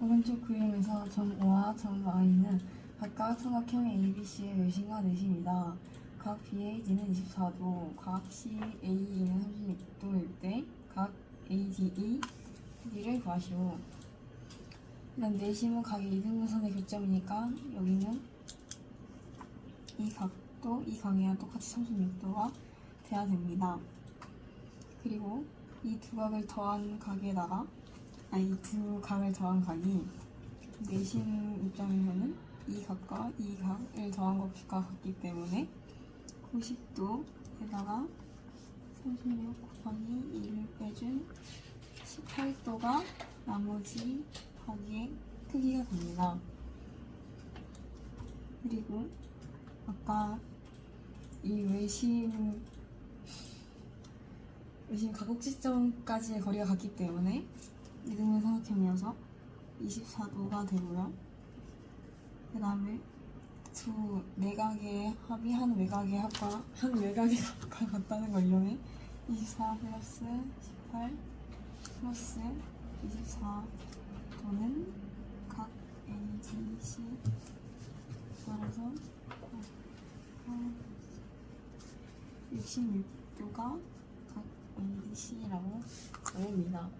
오른쪽 그림에서 점 O와 점 Y는 각각 삼각형 ABC의 외심과 내심이다. 각 BAD는 24도, 각 CAE는 36도일 때 각 ADE 크기를 구하시오. 일단 내심은 각의 이등분선의 교점이니까 여기는 이 각도 이 각이랑 똑같이 36도가 돼야 됩니다. 그리고 이 두 각을 더한 각에다가 아니 이두 각을 더한 각이 내심 입장에서는 이 각과 이 각을 더한 것과 같기 때문에 90도에다가 36 곱하기 1을 빼준 18도가 나머지 각의 크기가 됩니다. 그리고 아까 이 외심 외심 가곡지점까지의 거리가 같기 때문에 이등분 삼각형이어서 24도가 되고요. 그 다음에 두 내각의 합이 한 외곽의 합과 한 외곽의 합과 같다는 걸 이용해 24 플러스 18 플러스 24도는 각 AGC 따라서 66도가 각 ADC라고 나옵니다.